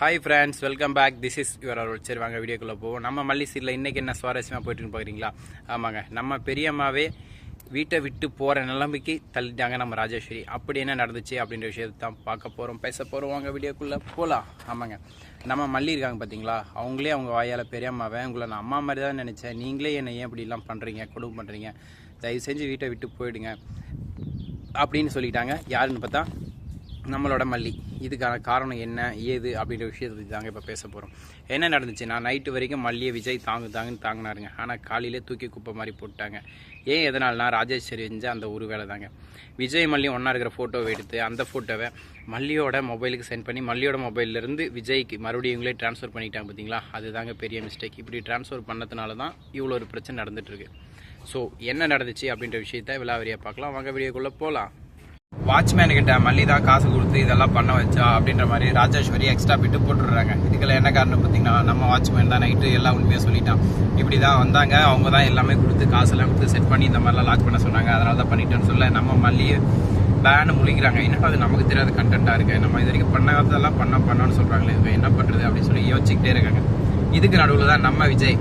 Hi friends welcome back this is your Arul சரி வாங்க வீடியோக்குள்ளே போவோம். நம்ம மல்லி சீரில் இன்றைக்கி என்ன சுவாரஸ்யமாக போயிட்டுன்னு பார்க்குறீங்களா ஆமாங்க. நம்ம பெரியம்மாவே வீட்டை விட்டு போகிற நிலைமைக்கு தள்ளிட்டாங்க நம்ம ராஜேஸ்வரி. அப்படி என்ன நடந்துச்சு அப்படின்ற விஷயத்தை தான் பார்க்க போகிறோம் பேச போகிறோம் வாங்க வீடியோக்குள்ளே போகலாம் ஆமாங்க. நம்ம மல்லி இருக்காங்க பார்த்தீங்களா அவங்களே அவங்க வாயால் பெரியம்மாவை உங்களை நான் அம்மா மாதிரி தான் நினச்சேன். நீங்களே என்னை ஏன் இப்படிலாம் பண்ணுறீங்க கொடுமை பண்ணுறீங்க தயவு செஞ்சு வீட்டை விட்டு போயிடுங்க. அப்படின்னு சொல்லிட்டாங்க. யாருன்னு பார்த்தா நம்மளோட மல்லி. இதுக்கான காரணம் என்ன? ஏது? அப்படின்ற விஷயத்தை தாங்க இப்போ பேச போகிறோம் என்ன நடந்துச்சு? நான் நைட்டு வரைக்கும் மல்லியை விஜய் தாங்கு தாங்குன்னு தாங்கினாருங்க. ஆனால் காலையிலே தூக்கி குப்பை மாதிரி போட்டாங்க. ஏன் எதனால்னா ராஜேஸ்வரி செஞ்ச அந்த ஒரு வேலை தாங்க. விஜய் மல்லி ஒன்றா இருக்கிற ஃபோட்டோவை எடுத்து அந்த ஃபோட்டோவை மல்லியோட மொபைலுக்கு சென்ட் பண்ணி மல்லியோட மொபைல்லேருந்து விஜய்க்கு மறுபடியும் இவங்களே ட்ரான்ஸ்ஃபர் பண்ணிட்டாங்க பார்த்தீங்களா அதுதாங்க பெரிய மிஸ்டேக் இப்படி ட்ரான்ஸ்ஃபர் பண்ணதுனால தான் இவ்வளோ ஒரு பிரச்சனை நடந்துட்டுருக்கு ஸோ என்ன நடந்துச்சு அப்படின்ற விஷயத்த விலாவரியாக பார்க்கலாம். வாங்க வீடியோக்குள்ளே போகலாம் வாட்ச்மேன் கிட்ட மல்லி தான் காசு கொடுத்து இதெல்லாம் பண்ண வச்சா அப்படின்ற மாதிரி ராஜேஸ்வரி எக்ஸ்ட்ரா பிட்டு போட்டுடுறாங்க. இதுக்கெல்லாம் என்ன காரணம் பார்த்தீங்கன்னா நம்ம வாட்ச்மேன் தான் நைட்டு எல்லாம் உண்மையாக சொல்லிட்டான். இப்படி தான் வந்தாங்க. அவங்க தான் எல்லாமே கொடுத்து காசெல்லாம் கொடுத்து செட் பண்ணி இந்த மாதிரிலாம் லாக் பண்ண சொன்னாங்க. அதனால தான் பண்ணிட்டேன்னு சொல்ல நம்ம மல்லியே பேனு முழிக்கிறாங்க என்ன அது நமக்கு தெரியாத கண்டென்ட்டாக இருக்குது நம்ம இது வரைக்கும் பண்ணாததெல்லாம் பண்ண பண்ணோன்னு சொல்கிறாங்களே இவங்க என்ன பண்ணுறது அப்படின்னு சொல்லி யோசிச்சுக்கிட்டே இருக்காங்க. இதுக்கு நடுவில் தான் நம்ம விஜய்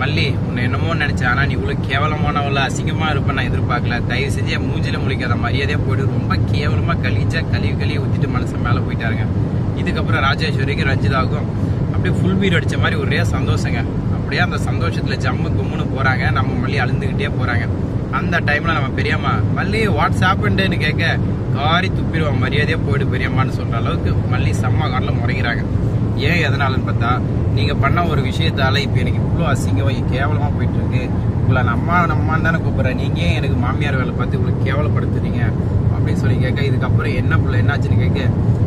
மல்லி உன்னை என்னமோ நினைச்சேன். ஆனா நீ இவ்வளவு கேவலமானவள அசிங்கமா இருப்ப நான் எதிர்பார்க்கல. தயவு செஞ்சு என் மூஞ்சில முழிக்காத மரியாதையா போயிட்டு ரொம்ப கேவலமா கழிச்சா கழுவி கழுவி ஊத்திட்டு மனசு மேல போயிட்டாருங்க இதுக்கப்புறம் ராஜேஸ்வரிக்கு ரஞ்சிதாவுக்கும் அப்படியே ஃபுல் வீடு அடிச்ச மாதிரி ஒரே சந்தோஷங்க. அப்படியே அந்த சந்தோஷத்துல ஜம்மு கும்முன்னு போறாங்க. நம்ம மல்லி அழுந்துகிட்டே போறாங்க. அந்த டைம்ல நம்ம பெரியம்மா மல்லி வாட்ஸ்ஆப்ன்ட்டுன்னு கேட்க காரி துப்பிடுவான். மரியாதையா போயிடு பெரியம்மான்னு சொல்ற அளவுக்கு மல்லி செம்ம காரில் முறைகிறாங்க. ஏன் எதனாலன்னு பார்த்தா நீங்கள் பண்ண ஒரு விஷயத்தால் இப்போ எனக்கு இவ்வளோ அசிங்கம் கேவலமாக போயிட்டுருக்கு. உங்களை நம்ம நம்மான்னு தானே கூப்பிட்றேன். நீங்கள் ஏன் எனக்கு மாமியார் வேலை பார்த்து இவ்வளோ கேவலப்படுத்துறீங்க? அப்படின்னு சொல்லி கேட்க இதுக்கப்புறம் என்ன பிள்ளை என்னாச்சுன்னு கேட்க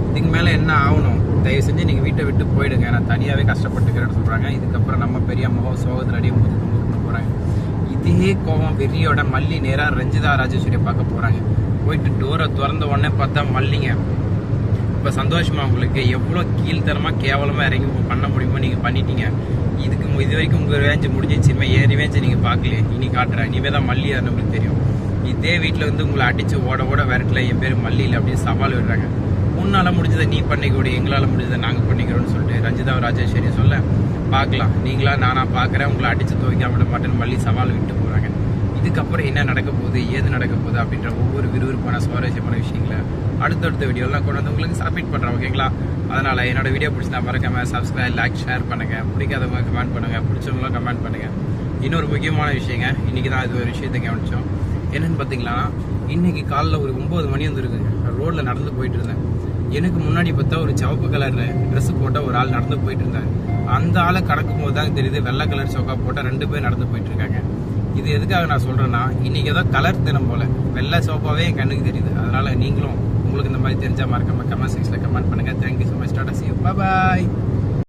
இதுக்கு மேலே என்ன ஆகணும்? தயவு செஞ்சு நீங்கள் வீட்டை விட்டு போயிடுங்க. நான் தனியாகவே கஷ்டப்பட்டுக்கிறேன்னு சொல்கிறாங்க இதுக்கப்புறம் நம்ம பெரிய முகம் சோகத்தில் அடியே மூச்சு போகிறாங்க இதே கோவம் வெறியோட மல்லி நேராக ரஞ்சிதா ராஜேஸ்வரியை பார்க்க போகிறாங்க போயிட்டு டோரை திறந்த உடனே பார்த்தா மல்லிங்க. இப்போ சந்தோஷமா உங்களுக்கு. எவ்வளோ கீழ்த்தரமாக கேவலமாக இறங்கி பண்ண முடியுமோ நீங்கள் பண்ணிட்டீங்க. இதுக்கு இது வரைக்கும் உங்கள் ரேஞ்சு முடிஞ்சிச்சு இனிமேல் ஏறி வேஞ்சு நீங்கள் பார்க்கல இனி காட்டுறேன். இனிமே தான் மல்லி அது நம்மளுக்கு தெரியும். இதே வீட்டில் வந்து உங்களை அடித்து ஓட ஓட விரட்டல என் பேர் மல்லி இல்லை அப்படின்னு சவால் விடுறாங்க. உன்னால் முடிஞ்சதை நீ பண்ணிக்கூட எங்களால் முடிஞ்சதை நாங்கள் பண்ணிக்கிறோம்னு சொல்லிட்டு ரஞ்சிதா ராஜேஸ்வரி சொல்ல பார்க்கலாம். நீங்களா நானா பார்க்குறேன். உங்களை அடித்து துவைக்காம விட மாட்டேன்னு மல்லி சவால் விட்டு போகிறாங்க இதுக்கப்புறம் என்ன நடக்க போகுது ஏது நடக்க போகுது அப்படின்ற ஒவ்வொரு விறுவிறுப்பான சுவாரஸ்யமான விஷயங்களை அடுத்தடுத்த வீடியோலாம் கொண்டு வந்து உங்களுக்கு சப்மிட் பண்ணுறேன் ஓகேங்களா அதனால் என்னோட வீடியோ பிடிச்சிருந்தா மறக்காம சப்ஸ்கிரைப் லைக் ஷேர் பண்ணுங்கள் பிடிக்காதவங்க கமெண்ட் பண்ணுங்கள் பிடிச்சவங்களும் கமெண்ட் பண்ணுங்கள் இன்னொரு முக்கியமான விஷயங்க இன்றைக்கி தான் இது ஒரு விஷயத்தை கவனித்தோம் என்னென்னு பார்த்தீங்கன்னா இன்றைக்கி காலைல ஒரு ஒம்பது மணி வந்துருக்குங்க. ரோட்டில் நடந்து போயிட்டு இருந்தேன். எனக்கு முன்னாடி பார்த்தா ஒரு சிவப்பு கலர் ட்ரெஸ் போட்ட ஒரு ஆள் நடந்து போயிட்டு இருந்தார். அந்த ஆளை கடக்கும் போது தான் தெரியுது வெள்ளை கலர் சோக்கா போட்ட ரெண்டு பேர் நடந்து போயிட்டு இருக்காங்க. இது எதுக்காக நான் சொல்கிறேன்னா இன்றைக்கி ஏதோ கலர் தினம் போல. வெள்ளை சோப்பாவே என் கண்ணுக்கு தெரியுது. அதனால் நீங்களும் உங்களுக்கு இந்த மாதிரி தெரிஞ்சா மறக்காம கமெண்ட் செக்ஷனில் கமெண்ட் பண்ணுங்க. Thank you so much tata see bye